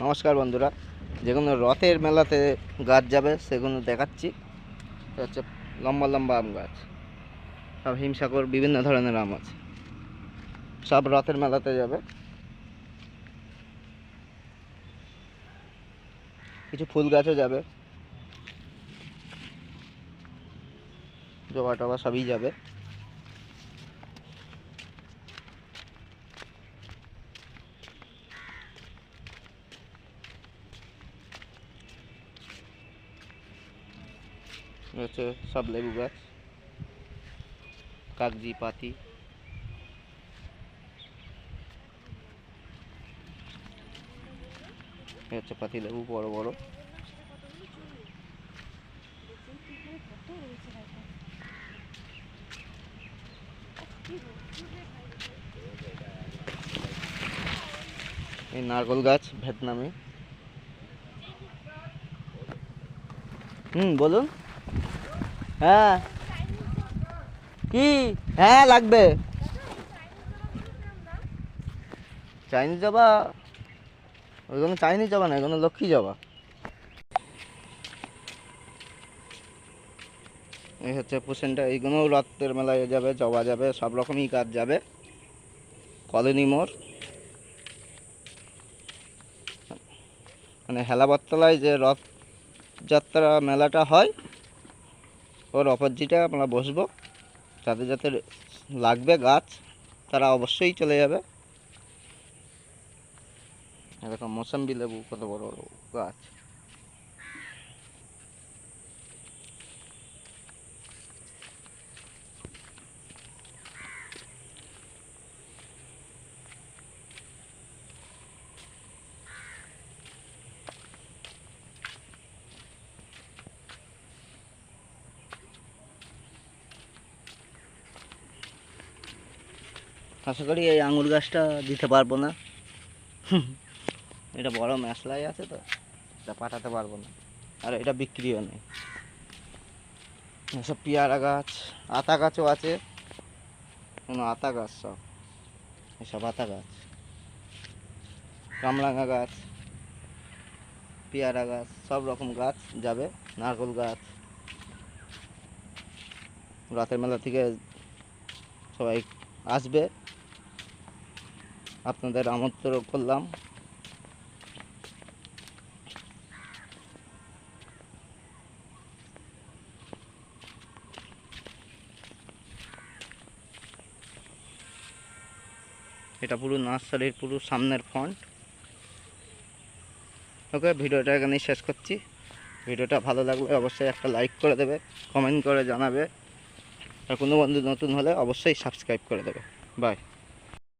নমস্কার বন্ধুরা যেগুলো রথের মেলাতে গাছ যাবে সেগুলো দেখাচ্ছি। হচ্ছে লম্বা লম্বা আম গাছ, সব হিমসাগর বিভিন্ন ধরনের আম আছে। সব রথের মেলাতে যাবে। কিছু ফুল গাছও যাবে। জবা টবা সবই যাবে। হচ্ছে সব লেবু গাছ। কাগজি, পাতি। হচ্ছে পাতি লেবু, বড় বড়। এই নারকল গাছ ভিয়েতনামি হুম, বলুন। হ্যাঁ। কি? হ্যাঁ লাগবে। চাইনিজ জবা ওইগুলো চাইনিজ জবা না এগুলো লক্ষ্মী জবা এই হচ্ছে পোষণটা, এইগুলো রথের মেলায় যাবে, জবা যাবে, সব রকমই কাজ যাবে। কলোনি মোড়। মানে হেলাবরতলায় যে রথ যাত্রা মেলাটা হয় ওর অপোজিটে আমরা বসবো। যাতে যাতে লাগবে গাছ, তারা অবশ্যই চলে যাবে। এরকম মোসাম্বি লেবু কত বড় বড় গাছ। আশা করি এই আঙুর গাছটা দিতে পারব না। এটা বড় মেশলাই আছে তো, এটা পাঠাতে পারব না। আর এটা বিক্রিও নেই। এসব পেয়ারা গাছ, আতা গাছও আছে। কোনো আতা গাছ সব, এসব আতা গাছ। কামরাঙা গাছ, পেয়ারা গাছ, সব রকম গাছ যাবে, নারকেল গাছ। রাতের মেলা থেকে সবাই আসবে। আপনাদের আমন্ত্রণ করলাম। এটা পুরো নার্সারির পুরো সামনের ফন্ট ওকে, ভিডিওটা এখানেই শেষ করছি। ভিডিওটা ভালো লাগলে অবশ্যই একটা লাইক করে দেবে কমেন্ট করে জানাবে। আর কোনো বন্ধু নতুন হলে অবশ্যই সাবস্ক্রাইব করে দেবে। বাই